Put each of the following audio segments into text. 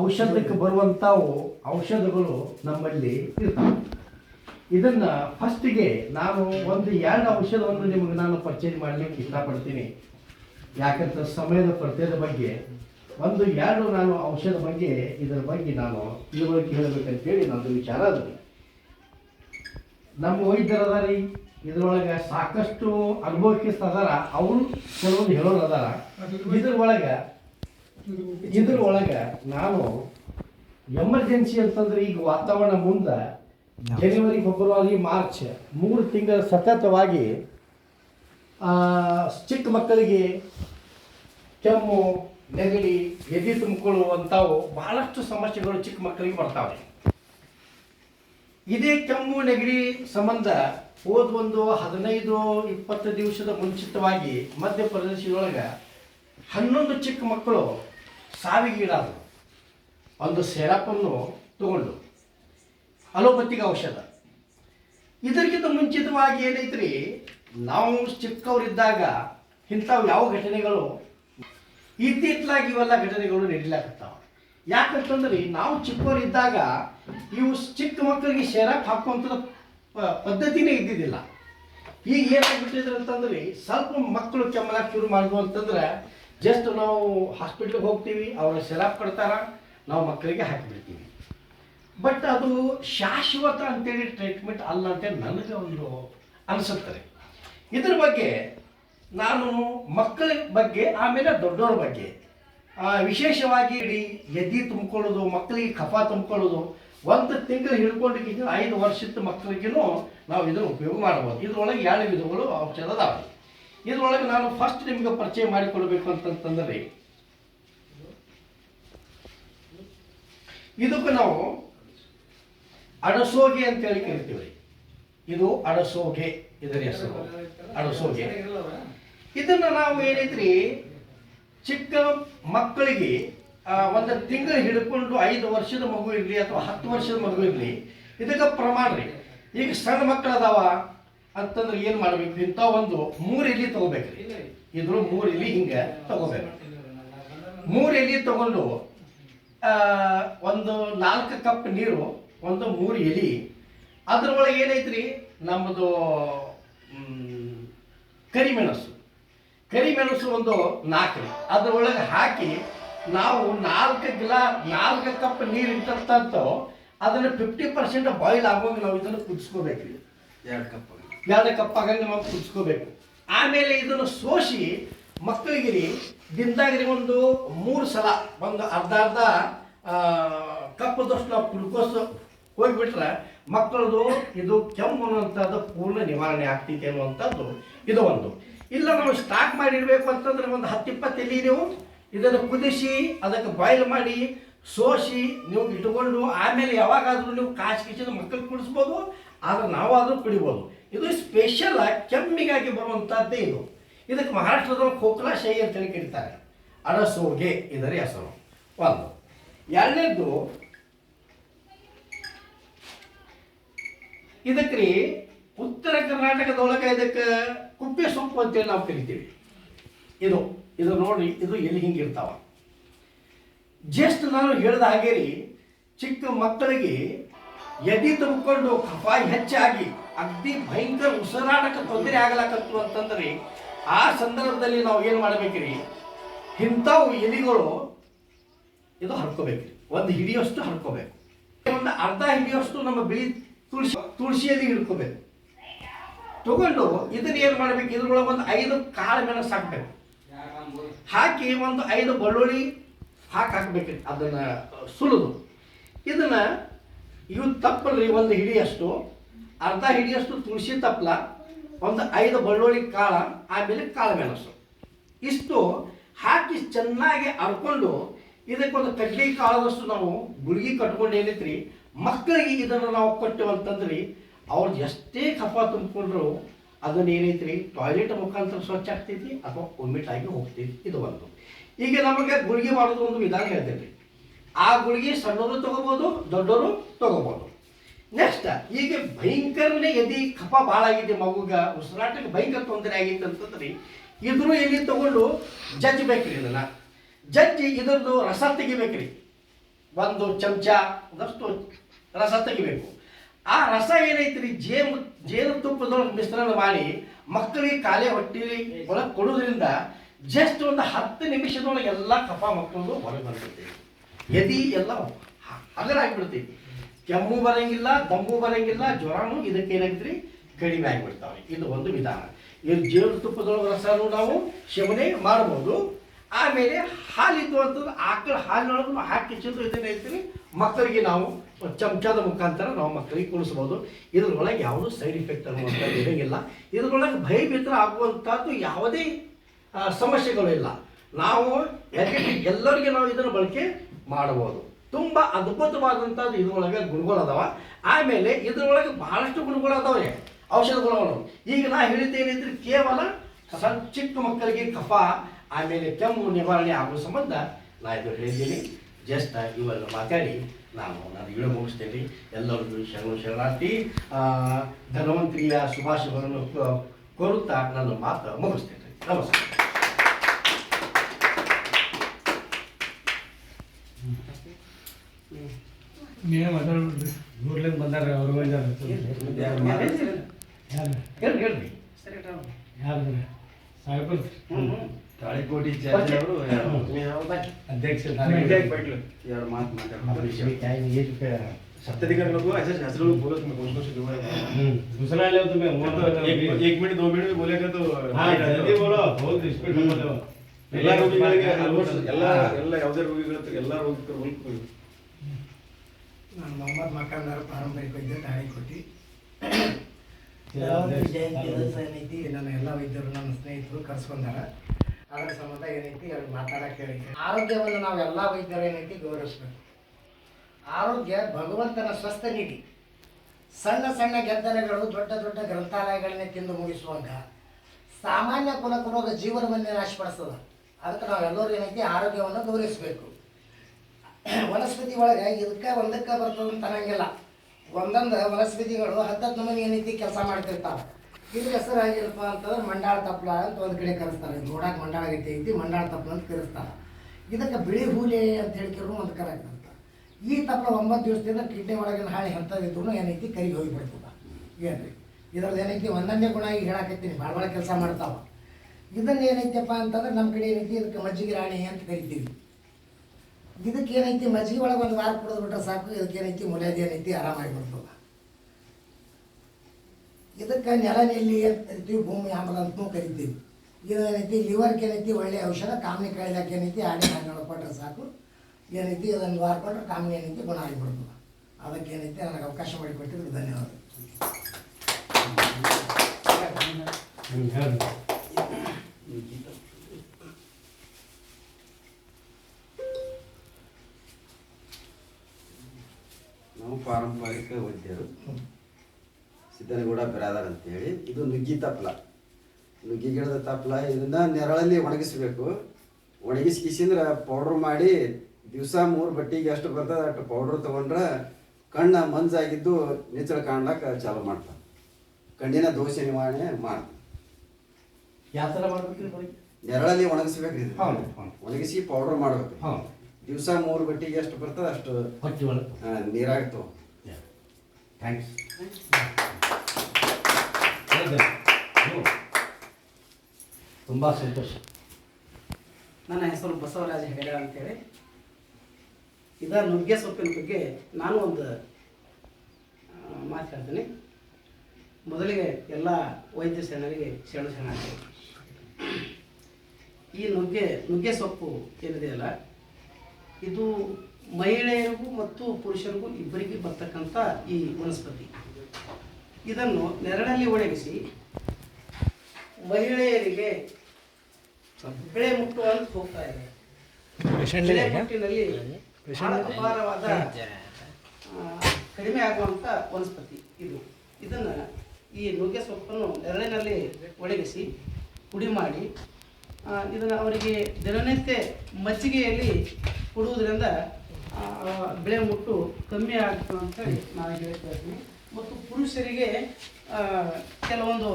ಔಷಧಕ್ಕೆ ಬರುವಂಥವು ಔಷಧಗಳು ನಮ್ಮಲ್ಲಿ ಇರ್ತವೆ. ಇದನ್ನ ಫಸ್ಟಿಗೆ ನಾನು ಒಂದು ಎರಡು ಔಷಧವನ್ನು ನಿಮಗೆ ನಾನು ಪರ್ಚೇಸ್ ಮಾಡಲಿಕ್ಕೆ ಇಷ್ಟಪಡ್ತೀನಿ. ಯಾಕಂತ ಸಮಯದ ಕೊರತೆಯ ಬಗ್ಗೆ, ಒಂದು ಎರಡು ನಾನು ಔಷಧ ಬಗ್ಗೆ, ಇದರ ಬಗ್ಗೆ ನಾನು ತಿಳುವಳಿಕೆ ಹೇಳಬೇಕಂತೇಳಿ ನಂದು ವಿಚಾರ ಅದು. ನಮ್ಮ ವೈದ್ಯರದಾರಿ, ಇದ್ರೊಳಗೆ ಸಾಕಷ್ಟು ಅನುಭವಕ್ಕೆ ಅದಾರ ಅವರು ಕೆಲವೊಂದು ಹೇಳೋರು ಅದಾರ. ಇದ್ರ ಒಳಗೆ ಇದ್ರ ಒಳಗೆ ನಾನು ಎಮರ್ಜೆನ್ಸಿ ಅಂತಂದ್ರೆ ಈಗ ವಾತಾವರಣ ಮುಂದೆ ಜನವರಿ ಫೆಬ್ರವರಿ ಮಾರ್ಚ್ ಮೂರು ತಿಂಗಳ ಸತತವಾಗಿ ಚಿಕ್ಕ ಮಕ್ಕಳಿಗೆ ಕೆಮ್ಮು ನೆಗಡಿ ಎದೆ ತುಂಬಿಕೊಳ್ಳುವಂಥವು ಬಹಳಷ್ಟು ಸಮಸ್ಯೆಗಳು ಚಿಕ್ಕ ಮಕ್ಕಳಿಗೆ ಬರ್ತಾವೆ. ಇದೇ ಕೆಮ್ಮು ನೆಗಡಿ ಸಂಬಂಧ ಹೋದ ಒಂದು ಹದಿನೈದು ಇಪ್ಪತ್ತು ದಿವಸದ ಮುಂಚಿತವಾಗಿ ಮಧ್ಯಪ್ರದೇಶದೊಳಗೆ ಹನ್ನೊಂದು ಚಿಕ್ಕ ಮಕ್ಕಳು ಸಾವಿಗೀಡಾದರು. ಒಂದು ಸೆರಪನ್ನು ತಗೊಂಡು. ಅಲೋಪತಿಗೆ ಔಷಧ. ಇದಕ್ಕಿಂತ ಮುಂಚಿತವಾಗಿ ಏನೈತ್ರಿ, ನಾವು ಚಿಕ್ಕವರಿದ್ದಾಗ ಇಂಥವು ಯಾವ ಘಟನೆಗಳು? ಇತ್ತಿತ್ತಲಾಗಿ ಇವೆಲ್ಲ ಘಟನೆಗಳು ನಡೀಲಾಕತ್ತಾವ. ಯಾಕಂತಂದ್ರೆ ನಾವು ಚಿಕ್ಕವರಿದ್ದಾಗ ಇವು ಚಿಕ್ಕ ಮಕ್ಕಳಿಗೆ ಶೆರಪ್ ಹಾಕುವಂಥ ಪದ್ಧತಿನೇ ಇದ್ದಿದ್ದಿಲ್ಲ. ಈಗ ಏನಾಗ್ಬಿಟ್ಟಿದ್ರೆ ಅಂತಂದ್ರೆ ಸ್ವಲ್ಪ ಮಕ್ಕಳು ಕೆಮ್ಮಲಾಗಿ ಶುರು ಮಾಡಿದ್ವು ಅಂತಂದ್ರೆ ಜಸ್ಟ್ ನಾವು ಹಾಸ್ಪಿಟ್ಲಿಗೆ ಹೋಗ್ತೀವಿ, ಅವರ ಸೆರಾಪ್ ಕೊಡ್ತಾರ, ನಾವು ಮಕ್ಕಳಿಗೆ ಹಾಕಿಬಿಡ್ತೀವಿ. ಬಟ್ ಅದು ಶಾಶ್ವತ ಅಂತೇಳಿ ಟ್ರೀಟ್ಮೆಂಟ್ ಅಲ್ಲ ಅಂತೇಳಿ ನನಗೆ ಒಂದು ಅನಿಸುತ್ತದೆ ಇದ್ರ ಬಗ್ಗೆ ನಾನು ಮಕ್ಕಳ ಬಗ್ಗೆ, ಆಮೇಲೆ ದೊಡ್ಡವ್ರ ಬಗ್ಗೆ ವಿಶೇಷವಾಗಿ ಇಡೀ ಎದ್ದಿ ತುಂಬಿಕೊಳ್ಳೋದು, ಮಕ್ಕಳಿಗೆ ಕಫ ತುಂಬಿಕೊಳ್ಳೋದು, ಒಂದು ತಿಂಗಳು ಹಿಡ್ಕೊಂಡು ಐದು ವರ್ಷದ ಮಕ್ಕಳಿಗೂ ನಾವು ಇದನ್ನು ಉಪಯೋಗ ಮಾಡ್ಬೋದು. ಇದ್ರೊಳಗೆ ಎರಡು ವಿಧಗಳು ಔಷಧ ಅದಾವೆ ಇದ್ರೊಳಗೆ ನಾನು ಫಸ್ಟ್ ನಿಮಗೆ ಪರಿಚಯ ಮಾಡಿಕೊಳ್ಬೇಕು ಅಂತಂತಂದರೆ, ಇದಕ್ಕೆ ನಾವು ಅಡಸೋಗೆ ಅಂತೇಳಿ ಕರಿತೀವಿ ಇದು ಅಡಸೋಗೆ, ಇದರ ಹೆಸರು. ಅಡಸೋಗೆ. ಇದನ್ನು ನಾವು ಏನೈತ್ರಿ, ಚಿಕ್ಕ ಮಕ್ಕಳಿಗೆ ಒಂದು ತಿಂಗಳು ಹಿಡ್ಕೊಂಡು ಐದು ವರ್ಷದ ಮಗು ಇರಲಿ ಅಥವಾ ಹತ್ತು ವರ್ಷದ ಮಗು ಇರಲಿ, ಇದಕ್ಕೆ ಪ್ರಮಾಣ ರೀ. ಈಗ ಸಣ್ಣ ಮಕ್ಕಳು ಅದಾವ ಅಂತಂದ್ರೆ ಏನು ಮಾಡ್ಬೇಕು? ಇಂಥ ಒಂದು ಮೂರು ಎಲೆ ತಗೋಬೇಕ್ರಿ. ಇದ್ರ ಮೂರು ಎಲೆ ಹಿಂಗೆ ತಗೋಬೇಕು ಮೂರು ಎಲೆ ತಗೊಂಡು ಆ, ಒಂದು ನಾಲ್ಕು ಕಪ್ ನೀರು ಒಂದು ಮೂರು ಎಲೆ. ಅದ್ರೊಳಗೆ ಏನೈತ್ರಿ? ನಮ್ಮದು ಕರಿಮೆಣಸು. ಕರಿಮೆಣಸು ಒಂದು ನಾಲ್ಕು ರೀ ಅದ್ರೊಳಗೆ ಹಾಕಿ ನಾವು ನಾಲ್ಕು ಗಿಲ ನಾಲ್ಕು ಕಪ್ ನೀರು ಇಟ್ಟಂತ ಅದನ್ನು ಫಿಫ್ಟಿ ಪರ್ಸೆಂಟ್ ಬಾಯ್ಲ್ ಆಗುವಂಗೆ ನಾವು ಇದನ್ನು ಕುದಿಸ್ಕೋಬೇಕ್ರಿ. ಎರಡು ಕಪ್. ಯಾವುದೇ ಕಪ್ಪಾಗಂಗೆ ನಾವು ಕುದಿಸ್ಕೋಬೇಕು. ಆಮೇಲೆ ಇದನ್ನು ಸೋಸಿ ಮಕ್ಕಳಿಗೆ ರೀ ದಿನದಾಗ್ರಿ ಒಂದು ಮೂರು ಸಲ, ಒಂದು ಅರ್ಧ ಅರ್ಧ ಕಪ್ಪದಷ್ಟು ನಾವು ಕುಡ್ಕೋಸ್ ಹೋಗಿಬಿಟ್ರೆ ಮಕ್ಕಳದು ಇದು ಕೆಮ್ಮು ಅನ್ನುವಂಥದ್ದು ಪೂರ್ಣ ನಿವಾರಣೆ ಆಗ್ತೈತೆ ಅನ್ನುವಂಥದ್ದು ಇದು ಒಂದು. ಇಲ್ಲ ನಾವು ಸ್ಟಾಕ್ ಮಾಡಿ ಇಡಬೇಕು ಅಂತಂದ್ರೆ ಒಂದು ಹತ್ತು ಇಪ್ಪತ್ತು ಎಲೆ ನೀವು ಇದನ್ನು ಕುದಿಸಿ, ಅದಕ್ಕೆ ಬಾಯ್ಲ್ ಮಾಡಿ, ಸೋಸಿ, ನೀವು ಇಟ್ಕೊಂಡು ಆಮೇಲೆ ಯಾವಾಗಾದರೂ ನೀವು ಕಾಸು ಕಿಸಿದ ಮಕ್ಕಳಿಗೆ ಕುಡಿಸ್ಬೋದು, ಆದರೆ ನಾವಾದರೂ ಕುಡಿಬೋದು. ಇದು ಸ್ಪೆಷಲ್ ಕೆಮ್ಮಿಗಾಗಿ ಬರುವಂಥದ್ದೇ ಇದು. ಇದಕ್ಕೆ ಮಹಾರಾಷ್ಟ್ರದಲ್ಲಿ ಖೋಖಲಾ ಶೈ ಅಂತ ಹೇಳಿ ಕರೀತಾರೆ. ಅಡಸೋಗೆ ಇದರ ಹೆಸರು. ಒಂದು. ಎರಡನೇದು ಇದಕ್ಕೆ ರೀ ಉತ್ತರ ಕರ್ನಾಟಕದೊಳಗೆ ಇದಕ್ಕೆ ಕುಪ್ಪೆ ಸೊಪ್ಪು ಅಂತೇಳಿ ನಾವು ಕರಿತೀವಿ. ಇದು ಇದು ನೋಡಿ ಇದು ಎಲ್ಲಿ ಹಿಂಗಿರ್ತಾವ ಜಸ್ಟ್ ನಾನು ಹೇಳಿದ ಹಾಗೆ ರೀ, ಚಿಕ್ಕ ಮಕ್ಕಳಿಗೆ ಎದೆ ತುಂಬಿಕೊಂಡು ಕಫ ಹೆಚ್ಚಾಗಿ ಅಗ್ದಿ ಭಯಂಕರ ಉಸಿರಾಡಕ್ಕೆ ತೊಂದರೆ ಆಗ್ಲಾಕತ್ತು ಅಂತಂದ್ರೆ, ಆ ಸಂದರ್ಭದಲ್ಲಿ ನಾವು ಏನು ಮಾಡ್ಬೇಕ್ರಿ? ಇಂಥವು ಎಲಿಗಳು ಇದು ಹರ್ಕೋಬೇಕ್ರಿ. ಒಂದು ಹಿಡಿಯೋಷ್ಟು ಹರ್ಕೋಬೇಕು. ಒಂದು ಅರ್ಧ ಹಿಡಿಯೋಷ್ಟು ನಮ್ಮ ಬಿಳಿ ತುಳಸಿ ತುಳಸಿಯಲ್ಲಿ ಹಿಡ್ಕೋಬೇಕು. ತಗೊಂಡು ಇದನ್ನ ಏನು ಮಾಡ್ಬೇಕು? ಇದ್ರೊಳಗೆ ಒಂದು ಐದು ಕಾಳು ಮೆಣಸು ಹಾಕ್ಬೇಕು. ಹಾಕಿ ಒಂದು ಐದು ಬೆಳ್ಳುಳ್ಳಿ ಹಾಕಿ ಹಾಕ್ಬೇಕ್ರಿ. ಅದನ್ನ ಸುಲಿದು. ಇದನ್ನ ಇವು ತಪ್ಪಲ್ರಿ, ಒಂದು ಹಿಡಿಯಷ್ಟು, ಅರ್ಧ ಹಿಡಿಯಷ್ಟು ತುಳಸಿ ತಪ್ಪಲ ಒಂದು ಐದು ಬೆಳ್ಳುಳ್ಳಿ ಕಾಳ, ಆಮೇಲೆ ಕಾಳು ಮೆಣಸು. ಇಷ್ಟು ಹಾಕಿ ಚೆನ್ನಾಗಿ ಅರ್ಕೊಂಡು, ಇದಕ್ಕೊಂದು ಕಡ್ಲಿ ಕಾಳದಷ್ಟು ನಾವು ಗುಳಿಗೆ ಕಟ್ಕೊಂಡು ಏನೈತ್ರಿ ಮಕ್ಕಳಿಗೆ ಇದನ್ನು ನಾವು ಕೊಟ್ಟೆವು ಅಂತಂದ್ರಿ, ಅವ್ರು ಎಷ್ಟೇ ಕಫ ತುಂಬಿಕೊಂಡ್ರು ಅದನ್ನ ಏನೈತ್ರಿ, ಟಾಯ್ಲೆಟ್ ಮುಖಾಂತರ ಸ್ವಚ್ಛ ಆಗ್ತೈತಿ ಅಥವಾ ಒಮ್ಮಿಟ್ ಆಗಿ ಹೋಗ್ತೈತಿ, ಇದು ಒಂದು. ಈಗ ನಮಗೆ ಗುಳಿಗೆ ಮಾಡೋದು ಒಂದು ವಿಧಾನ ಹೇಳ್ತೇನೆ ಆ ಗುಳಿಗೆ ಸಣ್ಣವರು ತಗೋಬೋದು, ದೊಡ್ಡವರು ತಗೋಬೋದು. ನೆಕ್ಸ್ಟ್ ಈಗ ಭಯಂಕರನೇ ಎದಿ ಕಫ ಭಾಳ ಆಗಿದೆ ಮಗುಗ. ಉಸಿರಾಟಕ್ಕೆ ಭಯಂಕರ ತೊಂದರೆ ಆಗಿತ್ತು ಅಂತಂದ್ರಿ ಇದ್ರು ಎಲ್ಲಿ ತಗೊಂಡು ಜಜ್ಬೇಕ್ರಿ ಇದನ್ನ. ಜಜ್ಜಿ ಇದರದ್ದು ರಸ ತೆಗಿಬೇಕ್ರಿ. ಒಂದು ಚಮಚ, ಒಂದಷ್ಟು ರಸ ತೆಗಿಬೇಕು. ಆ ರಸ ಏನೈತ್ರಿ? ಜೇನು ಜೇನುತುಪ್ಪದೊಳಗೆ ಮಿಶ್ರಣ ಮಾಡಿ ಮಕ್ಕಳಿಗೆ ಕಾಲೇ ಹೊಟ್ಟಿ ಒಳಗೆ ಕೊಡೋದ್ರಿಂದ ಜಸ್ಟ್ ಒಂದು ಹತ್ತು ನಿಮಿಷದೊಳಗೆ ಎಲ್ಲ ಕಫ ಮಕ್ಕಳು ಹೊರಗೆ ಬರ್ತೈತಿ ಎದಿ ಎಲ್ಲ ಹಗರಾಗ್ಬಿಡ್ತೈತಿ ಕೆಮ್ಮು ಬರಂಗಿಲ್ಲ ದಮ್ಮು ಬರಂಗಿಲ್ಲ, ಜ್ವರನು ಇದಕ್ಕೆ ಏನಾಗ್ತೈತಿ ಕಡಿಮೆ ಆಗಿಬಿಡ್ತಾವೆ ಇದು ಒಂದು ವಿಧಾನ. ಇದು ಜೇನುತುಪ್ಪದೊಳಗೆ ರಸನು ನಾವು ಸೇವನೆ ಮಾಡ್ಬೋದು. ಆಮೇಲೆ ಹಾಲಿದ್ದು ಅಂತಂದ್ರೆ ಆಕಳ ಹಾಲಿನೊಳಗೂ ಹಾಕಿ ಚೆಂದು ಇದನ್ನ ಮಕ್ಕಳಿಗೆ ನಾವು ಚಮಚದ ಮುಖಾಂತರ ನಾವು ಮಕ್ಕಳಿಗೆ ಕುಡಿಸ್ಬೋದು ಇದ್ರೊಳಗೆ ಯಾವುದೂ ಸೈಡ್ ಇಫೆಕ್ಟ್ ಅನ್ನುವಂಥದ್ದು ಇರೋಂಗಿಲ್ಲ. ಇದ್ರೊಳಗೆ ಭಯಭೀತರ ಆಗುವಂಥದ್ದು ಯಾವುದೇ ಸಮಸ್ಯೆಗಳು ಇಲ್ಲ. ನಾವು ಎಲ್ಲರಿಗೆ ನಾವು ಇದನ್ನು ಬಳಕೆ ಮಾಡಬಹುದು. ತುಂಬ ಅದ್ಭುತವಾದಂಥದ್ದು ಇದ್ರೊಳಗೆ ಗುಣಗಳು ಅದಾವ. ಆಮೇಲೆ ಇದ್ರೊಳಗೆ ಬಹಳಷ್ಟು ಗುಣಗಳು ಅದಾವೆ. ಔಷಧ ಗುಣಗಳು. ಈಗ ನಾ ಹೇಳಿದ್ದೇನಿದ್ರೆ ಕೇವಲ ಸಣ್ಣ ಚಿಕ್ಕ ಮಕ್ಕಳಿಗೆ ಕಫ, ಆಮೇಲೆ ಕೆಮ್ಮು ನಿವಾರಣೆ ಆಗುವ ಸಂಬಂಧ ನಾ ಇದು ಹೇಳಿದ್ದೀನಿ. ಜಸ್ಟ್ ಇವೆಲ್ಲ ಮಾತಾಡಿ ನಾನು ನಾನು ಇಳು ಮುಗಿಸ್ತೇನೆ. ಎಲ್ಲರಿಗೂ ಶರಣ ಶರಣಾರ್ಥಿ ಧನ್ವಂತರಿಯ ಶುಭಾಶಯಗಳನ್ನು ಕೋರುತ್ತಾ ನನ್ನ ಮಾತು ಮುಗಿಸ್ತೇನೆ. ನಮಸ್ಕಾರ. ನೀವೇ ಮಾತಾಡ್ಬಿಡ್ರಿ ಊರ್ಲಿಂದ ಬಂದಾರ ಅವ್ರು ಬಂದಾರ ಯಾರು ಹೇಳ್ರಿ ಹೇಳ್ರಿ ಯಾರು ಸಾಹೇಬ್ರು ತಾಳಿಕೋಟಿ ಚಾರ್ಜ್ ಅವರು ಅಧ್ಯಕ್ಷ ಎರಡು ಮಾತು ಮಾತಾಡ್ತಾರೆ सत्ताधिकारियों को ऐसे नजरों को बोलो तुम्हें कौन कौन से दुआ है हम्म दूसरा ले तुम्हें वो तो एक एक मिनट दो मिनट में बोलेगा तो हाँ जल्दी बोलो बहुत स्पीड में बोलो ಎಲ್ಲ ರೋಗಿಗಳಿಗೆ ಆಲ್ಮೋಸ್ಟ್ ಎಲ್ಲ ಎಲ್ಲ ಯಾವುದೇ ರೋಗಿಗಳು ಎಲ್ಲ ರೋಗಿಗಳು ಹೋಗ್ಬೋದು ನಾನು ಮೊಹಮ್ಮದ್ ಮಕಾಂದಾರ ಪಾರಂಪರಿಕ ವೈದ್ಯ ತಾಳಿಕೋಟಿ? ಜಯಂತಿ ಏನೈತಿ ನನ್ನ ಎಲ್ಲ ವೈದ್ಯರು ನನ್ನ ಸ್ನೇಹಿತರು ಕರ್ಸ್ಕೊಂಡಾರ. ಅದರ ಸಂಬಂಧ ಏನೈತಿ ಅವ್ರಿಗೆ ಮಾತಾಡಕ್ಕೆ ಹೇಳಿದ್ದೆ ಆರೋಗ್ಯವನ್ನು ನಾವು ಎಲ್ಲ ವೈದ್ಯರು ಏನೈತಿ ಗೌರವಿಸ್ಬೇಕು. ಆರೋಗ್ಯ ಭಗವಂತನ ಸ್ವಸ್ಥ ನೀಡಿ. ಸಣ್ಣ ಸಣ್ಣ ಗೆದ್ದಲೆಗಳು ದೊಡ್ಡ ದೊಡ್ಡ ಗ್ರಂಥಾಲಯಗಳನ್ನೇ ತಿಂದು ಮುಗಿಸುವಾಗ ಸಾಮಾನ್ಯ ಕುಲಕರೋಗ ಜೀವನವನ್ನೇ ನಾಶಪಡಿಸ್ತದ. ಅದಕ್ಕೆ ನಾವೆಲ್ಲರೂ ಏನೈತಿ ಆರೋಗ್ಯವನ್ನು ಗೌರವಿಸಬೇಕು. ವನಸ್ಪತಿ ಒಳಗೆ ಇದಕ್ಕೆ ಒಂದಕ್ಕೆ ಬರ್ತದಂತ ಅನ್ನಂಗಿಲ್ಲ. ಒಂದೊಂದು ವನಸ್ಪತಿಗಳು ಹತ್ತತ್ತು ನಮೂನಿ ಏನೈತಿ ಕೆಲಸ ಮಾಡ್ತಿರ್ತಾವೆ ಇದ್ರ ಹೆಸರು ಆಗಿರಪ್ಪ ಅಂತಂದ್ರೆ ಮಂಡಾಳ ತಪ್ಪಲ ಅಂತ ಒಂದು ಕಡೆ ಕರೆಸ್ತಾರೆ. ನೋಡಕ್ಕೆ ಮಂಡಾಳ ರೀತಿ ಐತಿ, ಮಂಡಾಳ ತಪ್ಲ ಅಂತ ಕರೆಸ್ತಾರೆ. ಇದಕ್ಕೆ ಬಿಳಿ ಹೂಲೆ ಅಂತ ಹೇಳ್ಕಿರೋ ಒಂದು ಅಂತ ಈ ತಪ್ಪಲ ಒಂಬತ್ತು ದಿವಸದಿಂದ ಕಿಡ್ನಿ ಒಳಗಿನ ಹಾಳೆ ಎಂಥದಿದ್ರು ಏನೈತಿ ಕರಿಗೆ ಹೋಗಿಬಿಡ್ತದ. ಏನ್ರಿ? ಇದರಲ್ಲಿ ಏನೈತಿ? ಒಂದೊಂದೇ ಗುಣ ಈಗ ಹೇಳಕತ್ತೀನಿ. ಭಾಳ ಭಾಳ ಕೆಲಸ ಮಾಡ್ತಾವ. ಇದನ್ನ ಏನೈತಪ್ಪ ಅಂತಂದ್ರೆ ನಮ್ಮ ಕಡೆ ಏನೈತಿ? ಇದಕ್ಕೆ ಮಜ್ಜಿಗೆ ರಾಣಿ ಅಂತ ಕರಿತೀವಿ. ಇದಕ್ಕೆ ಏನೈತಿ ಮಜ್ಜಿಗೆ ಒಳಗೆ ಒಂದು ವಾರ ಕುಡಿದು ಬಿಟ್ರೆ ಸಾಕು ಇದಕ್ಕೆ ಏನೈತಿ ಮುಲಾದಿ ಏನೈತಿ ಆರಾಮಾಗಿ ಬರ್ತದ ಇದಕ್ಕೆ ನೆಲ ನೆಲ್ಲಿ ಕರಿತೀವಿ ಭೂಮಿ ಆಮಲ ಅಂತಲೂ ಕರಿತೀವಿ ಇದೇನೈತಿ ಲಿವರ್ಗೆ ಏನೈತಿ ಒಳ್ಳೆ ಔಷಧ ಕಾಮನಿ ಕಾಯಿಲೆಗೆ ಏನೈತಿ ಆಡಿ ಹಣ್ಣು ಕೊಟ್ಟರೆ ಸಾಕು ಏನೈತಿ ಅದನ್ನು ವಾರ ಕೊಟ್ಟರೆ ಕಾಮನಿ ಏನೈತಿ ಗುಣ ಆಗಿಬಿಡ್ತದ ಅದಕ್ಕೆ ಏನೈತಿ ನನಗೆ ಅವಕಾಶ ಮಾಡಿಕೊಟ್ಟಿದ್ರು ಧನ್ಯವಾದ ಪಾರಂಪರಿಕ ವೈದ್ಯರು ಸಿದ್ದನಗೌಡ ಅಂತ ಅಂತೇಳಿ. ಇದು ನುಗ್ಗಿ ತಪ್ಲ. ನುಗ್ಗಿ ಗಿಡದ ತಪ್ಲ. ಇದನ್ನ ನೆರಳಲ್ಲಿ ಒಣಗಿಸ್ಬೇಕು. ಒಣಗಿಸಿ ಕಿಸಿಂದ್ರ ಪೌಡ್ರ್ ಮಾಡಿ ದಿವಸ ಮೂರು ಬಟ್ಟಿಗೆ ಎಷ್ಟು ಬರ್ತದೆ ಅಷ್ಟು ಪೌಡ್ರ್ ತೊಗೊಂಡ್ರೆ ಕಣ್ಣ ಮಂಜಾಗಿದ್ದು ನಿಚ್ಚಳ ಕಾಣ್ಲಕ್ಕ ಚಾಲು ಮಾಡ್ತಾರೆ ಕಣ್ಣಿನ ದೋಷ ನಿವಾರಣೆ ಮಾಡ್ತಾವೆ ಯಾವ ಥರ ಮಾಡ್ಬೇಕ್ರಿ ನೆರಳಲ್ಲಿ ಒಣಗಿಸ್ಬೇಕು. ಒಣಗಿಸಿ ಪೌಡ್ರ್ ಮಾಡ್ಬೇಕು. ದಿವಸ ಮೂರು ಬಟ್ಟಿಗೆ ಎಷ್ಟು ಬರ್ತದೆ ಅಷ್ಟು ನೀರಾಗ್ತವೆ ಥ್ಯಾಂಕ್ಸ್ ತುಂಬ ಸಂತೋಷ. ನನ್ನ ಹೆಸರು ಬಸವರಾಜ ಹೆಗಡೆ ಅಂತೇಳಿ. ಇದ ನುಗ್ಗೆ ಸೊಪ್ಪಿನ ಬಗ್ಗೆ ನಾನು ಒಂದು ಮಾತಾಡ್ತೀನಿ ಮಾತು ಹೇಳ್ತೀನಿ. ಮೊದಲಿಗೆ ಎಲ್ಲ ವೈದ್ಯ ಸೇನರಿಗೆ ಶರಣ ಶರಣಾರ್ಥಿ ಈ ನುಗ್ಗೆ ನುಗ್ಗೆ ಸೊಪ್ಪು ಏನಿದೆಯಲ್ಲ ಇದು ಮಹಿಳೆಯರಿಗೂ ಮತ್ತು ಪುರುಷರಿಗೂ ಇಬ್ಬರಿಗೆ ಬರ್ತಕ್ಕಂಥ ಈ ವನಸ್ಪತಿ. ಇದನ್ನು ನೆರಳಲ್ಲಿ ಒಣಗಿಸಿ ಮಹಿಳೆಯರಿಗೆ ಬೆಳೆ ಮುಟ್ಟುವಂತ ಹೋಗ್ತಾ ಇದೆ. ಬೆಳೆ ಮುಟ್ಟಿನಲ್ಲಿ ಅಪಾರವಾದ ಕಡಿಮೆ ಆಗುವಂತ ವನಸ್ಪತಿ ಇದು. ಇದನ್ನ ಈ ನುಗ್ಗೆ ಸೊಪ್ಪನ್ನು ನೆರಳಿನಲ್ಲಿ ಒಣಗಿಸಿ ಪುಡಿ ಮಾಡಿ ಇದನ್ನ ಅವರಿಗೆ ದಿನನಿತ್ಯ ಮಜ್ಜಿಗೆಯಲ್ಲಿ ಕೊಡುವುದರಿಂದ ಬೆಳೆ ಮುಟ್ಟು ಕಮ್ಮಿ ಆಗ್ತದೆ ಅಂತ ಹೇಳಿ ನಾನು ಹೇಳ್ತಾ ಇದ್ದೀನಿ. ಮತ್ತು ಪುರುಷರಿಗೆ ಕೆಲವೊಂದು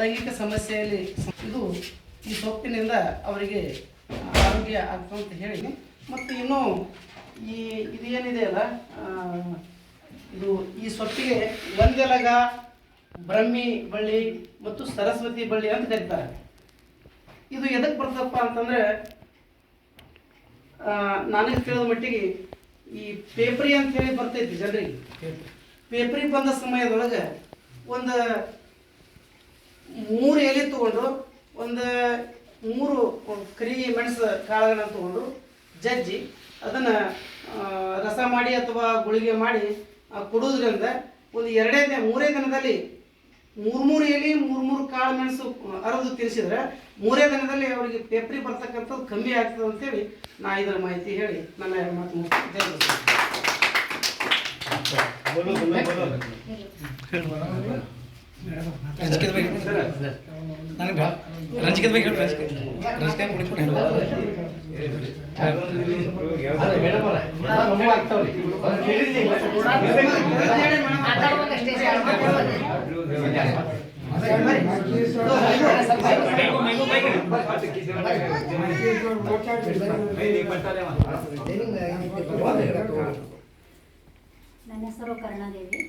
ಲೈಂಗಿಕ ಸಮಸ್ಯೆಯಲ್ಲಿ ಇದು ಈ ಸೊಪ್ಪಿನಿಂದ ಅವರಿಗೆ ಆರೋಗ್ಯ ಆಗ್ತದೆ ಅಂತ ಹೇಳಿ ಮತ್ತು ಇನ್ನು ಈ ಇದು ಏನಿದೆ ಅಲ್ಲ ಇದು ಈ ಸೊಪ್ಪಿಗೆ ಒಂದೆಲಗ ಬ್ರಹ್ಮಿ ಬಳ್ಳಿ ಮತ್ತು ಸರಸ್ವತಿ ಬಳ್ಳಿ ಅಂತ ಕರೀತಾರೆ. ಇದು ಎದಕ್ಕೆ ಬರ್ತದಪ್ಪ ಅಂತಂದ್ರೆ ನನಗೆ ತಿಳಿದ ಮಟ್ಟಿಗೆ ಈ ಪೇಪರಿ ಅಂತ ಹೇಳಿ ಬರ್ತೈತಿ ಜನರಿಗೆ. ಪೇಪರಿ ಬಂದ ಸಮಯದೊಳಗೆ ಒಂದು ಮೂರು ಎಲೆ ತಗೊಂಡು ಒಂದು ಮೂರು ಕರಿ ಮೆಣಸು ಕಾಳುಗಳನ್ನು ತಗೊಂಡು ಜಜ್ಜಿ, ಅದನ್ನು ರಸ ಮಾಡಿ ಅಥವಾ ಗುಳಿಗೆ ಮಾಡಿ ಕೊಡೋದ್ರಿಂದ ಒಂದು ಎರಡೇ ದಿನ, ಮೂರೇ ದಿನದಲ್ಲಿ ಮೂರು ಮೂರು ಎಲೆ ಮೂರು ಮೂರು ಕಾಳು ಮೆಣಸು ಅರದು ತಿನ್ಸಿದ್ರೆ ಮೂರೇ ದಿನದಲ್ಲಿ ಅವರಿಗೆ ಪೇಪ್ರಿ ಬರ್ತಕ್ಕಂಥದ್ದು ಕಮ್ಮಿ ಆಗ್ತದೆ ಅಂತೇಳಿ ನಾ ಇದರ ಮಾಹಿತಿ ಹೇಳಿ ನನ್ನ ಎರಡು ಮಾತು. ರಾಜಕೀಯದ ಬಗ್ಗೆ ರಾಜಕೀಯದ ಬಗ್ಗೆ ಹೇಳಿ. ನನ್ನ ಹೆಸರು ಕರುಣಾದೇವಿ.